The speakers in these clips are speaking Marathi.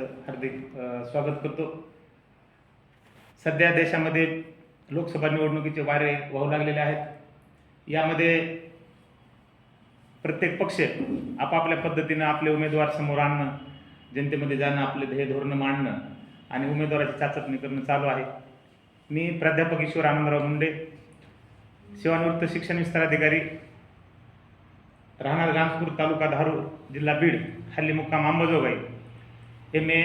हार्दिक स्वागत करतो. सध्या देशामध्ये लोकसभा निवडणुकीचे वारे वाहू लागलेले आहेत. यामध्ये प्रत्येक पक्ष आपापल्या पद्धतीनं आपले उमेदवार समोर आणणं जनतेमध्ये जाणं आपले ध्येय धोरणं मांडणं आणि उमेदवाराची चाचपणी करणं चालू आहे. मी प्राध्यापक ईश्वर आनंदराव मुंडे सेवानिवृत्त शिक्षण विस्तार अधिकारी राहणार गांजपूर तालुका धारूर जिल्हा बीड हल्ली मुक्काम Ambajogai. M A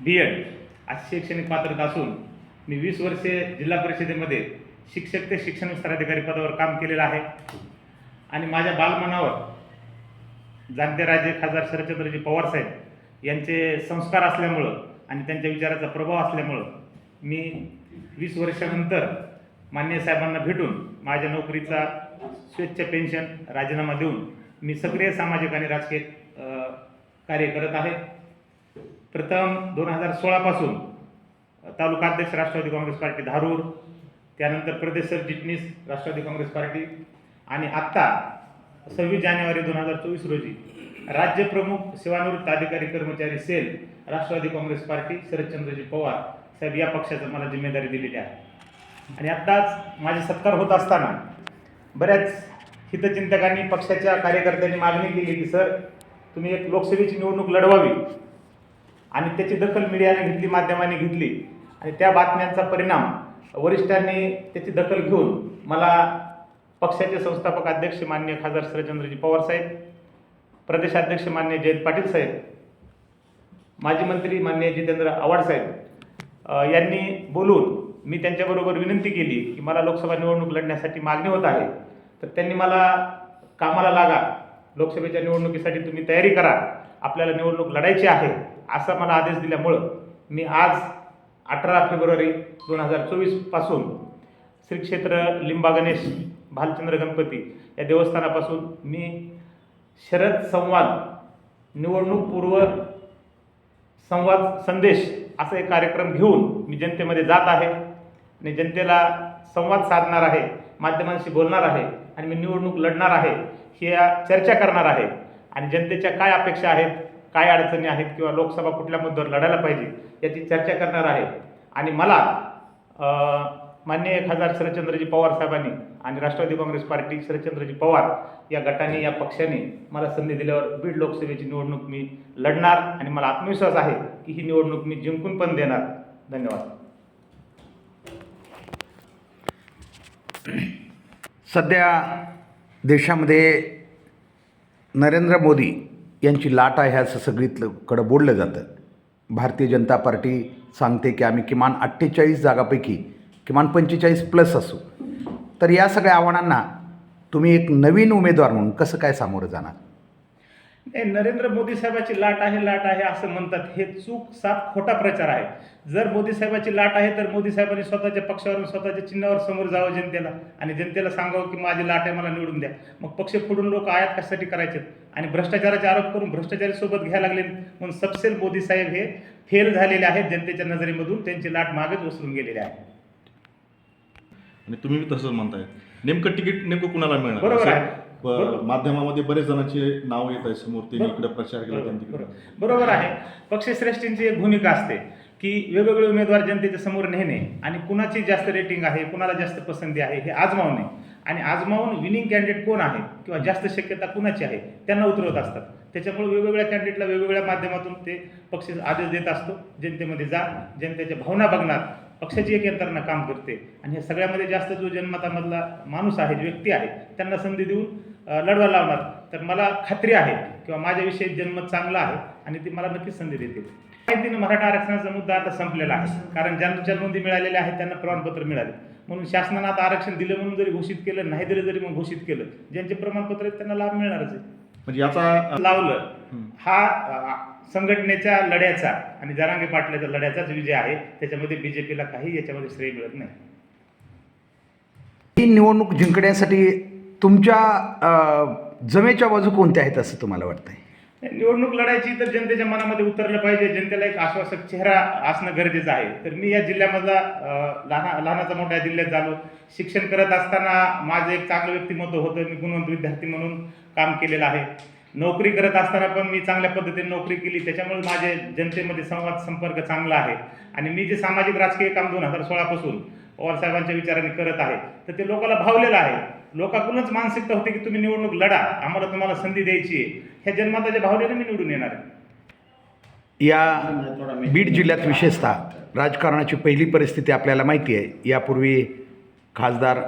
B Ed अशी शैक्षणिक पात्रता असून मी वीस वर्षे जिल्हा परिषदेमध्ये शिक्षक ते शिक्षण विस्ताराधिकारी पदावर काम केलेलं आहे. आणि माझ्या बालमनावर जाणते राजे खासदार शरदचंद्रजी पवारसाहेब यांचे संस्कार असल्यामुळं आणि त्यांच्या विचाराचा प्रभाव असल्यामुळं मी वीस वर्षानंतर मान्य साहेबांना भेटून माझ्या नोकरीचा स्वच्छ पेन्शन राजीनामा देऊन मी सक्रिय सामाजिक आणि राजकीय कार्य करत आहे. प्रथम दोन हजार सोळापासून तालुका अध्यक्ष राष्ट्रवादी काँग्रेस पार्टी धारूर त्यानंतर प्रदेश सरचिटणीस राष्ट्रवादी काँग्रेस पार्टी आणि आत्ता सव्वीस जानेवारी दोन हजार चोवीस रोजी राज्यप्रमुख सेवानिवृत्त अधिकारी कर्मचारी सेल राष्ट्रवादी काँग्रेस पार्टी शरदचंद्रजी पवार साहेब या पक्षाचं मला जिम्मेदारी दिलेली आहे. आणि आत्ताच माझे सत्कार होत असताना बऱ्याच हितचिंतकांनी पक्षाच्या कार्यकर्त्यांनी मागणी केली की सर तुम्ही एक लोकसभेची निवडणूक लढवावी. आणि त्याची दखल मीडियाने घेतली माध्यमांनी घेतली. आणि त्या बातम्यांचा परिणाम वरिष्ठांनी त्याची दखल घेऊन मला पक्षाचे संस्थापक अध्यक्ष मान्य खासदार शरदचंद्रजी पवार साहेब प्रदेशाध्यक्ष मान्य जयंत पाटील साहेब माजी मंत्री मान्य जितेंद्र आव्हाड साहेब यांनी बोलून मी त्यांच्याबरोबर विनंती केली की मला लोकसभा निवडणूक लढण्यासाठी मागणी होत आहे. तर त्यांनी मला कामाला लागा लोकसभेच्या निवडणुकीसाठी तुम्ही तयारी करा आपल्याला निवडणूक लढायची आहे. असा मला आदेश दिल्यामुळं मी आज अठरा फेब्रुवारी दोन हजार चोवीसपासून श्री क्षेत्र लिंबा गणेश भालचंद्र गणपती या देवस्थानापासून मी शरद संवाद निवडणूक पूर्व संवाद संदेश असा एक कार्यक्रम घेऊन मी जनतेमध्ये जात आहे आणि जनतेला संवाद साधणार आहे माध्यमांशी बोलणार आहे आणि मी निवडणूक लढणार आहे ही चर्चा करणार आहे. आणि जनतेच्या काय अपेक्षा आहेत काय अडचणी आहेत किंवा लोकसभा कुठल्या मुद्द्यावर लढायला पाहिजे याची चर्चा करणार आहे. आणि मला मान्य माननीय खासदार शरदचंद्रजी पवार साहेबांनी आणि राष्ट्रवादी काँग्रेस पार्टी शरदचंद्रजी पवार या गटाने या पक्षाने मला संधी दिल्यावर बीड लोकसभेची निवडणूक मी लढणार आणि मला आत्मविश्वास आहे की ही निवडणूक मी जिंकून पण देणार. धन्यवाद. सध्या देशामध्ये नरेंद्र मोदी यांची लाट आहे असं सगळीकडं बोललं जातं. भारतीय जनता पार्टी सांगते की आम्ही किमान अठ्ठेचाळीस जागापैकी किमान पंचेचाळीस प्लस असू. तर या सगळ्या आव्हानांना तुम्ही एक नवीन उमेदवार म्हणून कसं काय सामोरं जाणार? नाही नरेंद्र मोदी साहेबाची लाट आहे लाट आहे असं म्हणतात. हे चूक साफ खोटा प्रचार आहे. जर मोदी साहेबाची लाट आहे तर मोदी साहेबांनी स्वतःच्या पक्षावरून स्वतःच्या चिन्हावर समोर जावं जनतेला. आणि जनतेला सांगावं की माझी लाट आहे मला निवडून द्या. मग पक्ष फोडून लोक आयात कशासाठी करायचे? आणि भ्रष्टाचाराचे आरोप करून भ्रष्टाचारी सोबत घ्यायला लागले म्हणून सबसेल मोदी साहेब हे फेल झालेले आहेत जनतेच्या नजरेमधून. त्यांची लाट मागेच उचलून गेलेली आहे. आणि तुम्ही तसंच म्हणताय. नेमकं तिकीट नेमकं कुणाला मिळणार? बरोबर आहे. बरोबर. माध्यमामध्ये बरेच जणांचे नाव येत आहे समोर. त्यांनी बरोबर. इकडे प्रचार केला त्यांनी तिकडे. बरोबर बरोबर आहे. पक्षश्रेष्ठींची एक भूमिका असते की वेगवेगळे उमेदवार जनतेच्या समोर नेणे आणि कुणाची जास्त रेटिंग आहे कुणाला जास्त पसंती आहे हे आजमावणे. आणि आजमावून विनिंग कॅन्डिडेट कोण आहे किंवा जास्त शक्यता कुणाची आहे त्यांना उतरवत असतात. त्याच्यामुळे वेगवेगळ्या कॅन्डिडेटला वेगवेगळ्या माध्यमातून ते पक्ष आदेश देत असतो. जनतेमध्ये जा जनतेच्या भावना बघणार पक्षाची एक यंत्रणा काम करते. आणि ह्या सगळ्यामध्ये जास्त जो जनमतामधला माणूस आहे जो व्यक्ती आहे त्यांना संधी देऊन लढवा लावणार. तर मला खात्री आहे किंवा माझ्याविषयी जन्मत चांगला आहे आणि ती मला नक्कीच संधी देतील. माहितीनं मराठा आरक्षणाचा मुद्दा आता संपलेला आहे. कारण ज्यांच्या नोंदी मिळालेल्या आहेत त्यांना प्रमाणपत्र मिळाले. म्हणून शासनानं आता आरक्षण दिलं म्हणून जरी घोषित केलं नाही दिलं जरी मग घोषित केलं ज्यांचे प्रमाणपत्र आहेत त्यांना लाभ मिळणारच आहे. म्हणजे याचा लावलं. हं. संघटनेच्या लढ्याचा आणि जरांगे पाटलाच्या लढ्याचाच विजय आहे. त्याच्यामध्ये बीजेपीला काही याच्यामध्ये श्रेय मिळत नाही. ही निवडणूक जिंकण्यासाठी तुमच्या जमेच्या बाजू कोणत्या आहेत असं तुम्हाला वाटतंय? निवडणूक लढायची तर जनतेच्या मनामध्ये उतरलं पाहिजे जनतेला एक आश्वासक चेहरा असणं गरजेचं आहे. तर मी या जिल्ह्यामधला लहान लहाना लहानाचा मोठ्या जिल्ह्यात झालो. शिक्षण करत असताना माझं एक चांगलं व्यक्तिमत्व होतं. मी गुणवंत विद्यार्थी म्हणून काम केलेलं आहे. नोकरी करत असताना पण मी चांगल्या पद्धतीने नोकरी केली. त्याच्यामुळे माझे जनतेमध्ये संवाद संपर्क चांगला आहे. आणि मी जे सामाजिक राजकीय काम दोन हजार सोळापासून पवारसाहेबांच्या विचाराने करत आहे. तर ते लोकांना भावलेलं आहे. लोकांकडूनच मानसिकता होती की तुम्ही निवडणूक लढा. आम्हाला तुम्हाला संधी द्यायची आहे. ह्या जन्माताच्या भावनेने मी निवडून येणार आहे. या बीड जिल्ह्यात विशेषतः राजकारणाची पहिली परिस्थिती आपल्याला माहिती आहे. यापूर्वी खासदार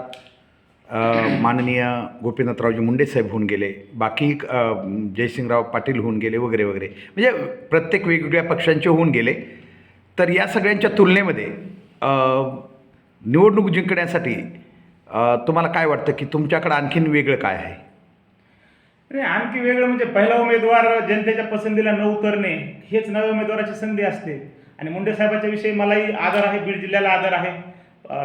माननीय गोपीनाथरावजी मुंडे साहेब होऊन गेले. बाकी जयसिंगराव पाटील होऊन गेले वगैरे वगैरे. म्हणजे प्रत्येक वेगवेगळ्या पक्षांचे होऊन गेले. तर या सगळ्यांच्या तुलनेमध्ये निवडणूक जिंकण्यासाठी तुम्हाला काय वाटतं की तुमच्याकडं आणखीन वेगळं काय आहे? नाही आणखी वेगळं म्हणजे पहिला उमेदवार जनतेच्या पसंतीला न उतरणे हेच नव्या उमेदवाराची संधी असते. आणि मुंडे साहेबाच्या विषयी मलाही आदर आहे बीड जिल्ह्याला आदर आहे.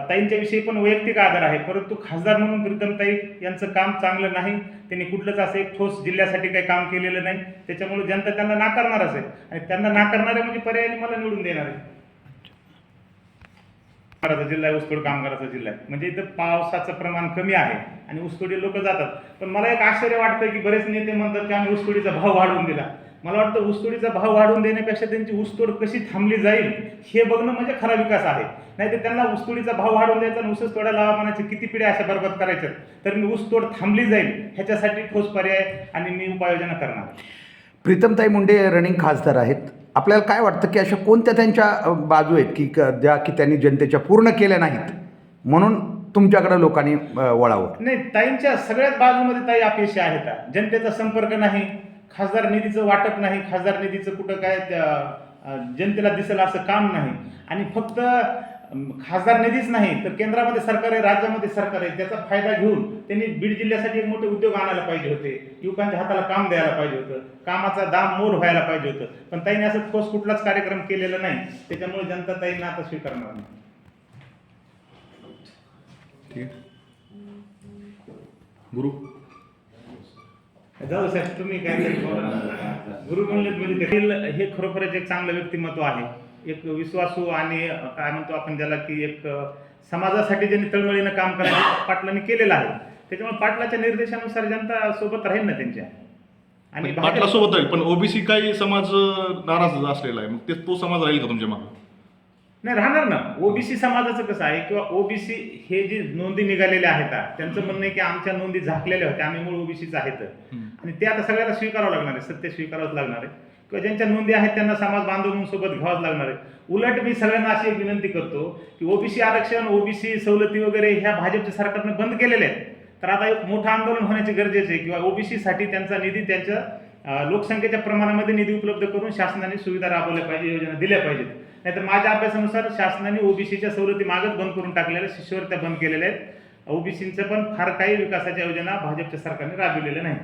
ताईंच्या विषयी पण वैयक्तिक आदर आहे परंतु खासदार म्हणून प्रीतम ताई यांचं काम चांगलं नाही. त्यांनी कुठलंच असं एक ठोस जिल्ह्यासाठी काही काम केलेलं नाही. त्याच्यामुळे जनता त्यांना नाकारणारच आहे. आणि त्यांना नाकारणारे म्हणजे पर्यायाने मला निवडून देणार आहे. कामगाराचा जिल्हा आहे ऊसतोड कामगाराचा जिल्हा आहे. म्हणजे इथं पावसाचं प्रमाण कमी आहे आणि ऊसतोडी लोक जातात. पण मला एक आश्चर्य वाटतं की बरेच नेते म्हणतात की आम्ही ऊसतोडीचा भाव वाढवून दिला. मला वाटतं ऊसतोडीचा भाव वाढवून देण्यापेक्षा त्यांची ऊसतोड कशी थांबली जाईल हे बघणं म्हणजे खरा विकास आहे. नाही तर त्यांना ऊसतोडीचा भाव वाढवून द्यायचा आणि ऊसच तोड्या लावा म्हणायचे किती पिढ्या अशा बरबाद करायच्या तर मी ऊसतोड थांबली जाईल ह्याच्यासाठी ठोस पर्याय आणि मी उपाययोजना करणार. प्रीतमताई मुंडे रनिंग खासदार आहेत. आपल्याला काय वाटतं की अशा कोणत्या त्यांच्या बाजू आहेत की क- ज्या की त्यांनी जनतेच्या पूर्ण केल्या नाहीत? म्हणून तुमच्याकडे लोकांनी वळावं. नाही ताईंच्या सगळ्याच बाजूमध्ये ताई अपयशी आहेत. जनतेचा संपर्क नाही खासदार निधीचं वाटप नाही खासदार निधीचं कुठं काय जनतेला दिसेल असं काम नाही. आणि फक्त खासदार निधीच नाही तर केंद्रामध्ये सरकार आहे राज्यामध्ये सरकार आहे त्याचा फायदा घेऊन त्यांनी बीड जिल्ह्यासाठी एक मोठे उद्योग आणायला पाहिजे होते. युवकांच्या हाताला काम द्यायला पाहिजे होतं. कामाचा दाम मोल व्हायला पाहिजे होतं. पण ताईने असं ठोस कुठलाच कार्यक्रम केलेला नाही. त्याच्यामुळे जनता ताईंना आता स्वीकारणार नाही. गुरु. जाऊ साहेब तुम्ही काय. गुरु म्हणले म्हणजे हे खरोखरच एक चांगलं व्यक्तिमत्व आहे. एक विश्वासू आणि काय म्हणतो आपण ज्याला की एक समाजासाठी ज्यांनी तळमळीनं काम करायचं पाटलांनी केलेलं आहे. त्याच्यामुळे पाटलाच्या निर्देशानुसार जनता सोबत राहील ना त्यांच्या? आणि पाटला सोबत राहील पण ओबीसी काही समाज नाराज असलेला आहे. मग ते तो समाज राहील का तुमच्या मागे? नाही राहणार ना. ओबीसी समाजाचं कसं आहे किंवा ओबीसी हे जे नोंदी निघालेल्या आहेत त्यांचं म्हणणं आहे की आमच्या नोंदी झाकलेल्या होत्या आम्ही मूळ ओबीसीच आहेत. आणि ते आता सगळ्याला स्वीकारावं लागणार आहे सत्य स्वीकारावंच लागणार आहे. किंवा ज्यांच्या नोंदी आहेत त्यांना समाज बांधव सोबत घ्यावंच लागणार आहे. उलट मी सगळ्यांना अशी एक विनंती करतो की ओबीसी आरक्षण ओबीसी सवलती वगैरे ह्या भाजपच्या सरकारने बंद केलेल्या आहेत. तर आता एक मोठं आंदोलन होण्याची गरजेचं आहे किंवा ओबीसीसाठी त्यांचा निधी त्यांच्या लोकसंख्येच्या प्रमाणामध्ये निधी उपलब्ध करून शासनाने सुविधा राबवल्या पाहिजे योजना दिल्या पाहिजेत. नाहीतर माझ्या अभ्यासानुसार शासनाने ओबीसीच्या सवलती मागच बंद करून टाकलेल्या आहेत, शिष्यवृत्त्या बंद केलेल्या आहेत. ओबीसींचं पण फार काही विकासाच्या योजना भाजपच्या सरकारने राबविलेल्या नाही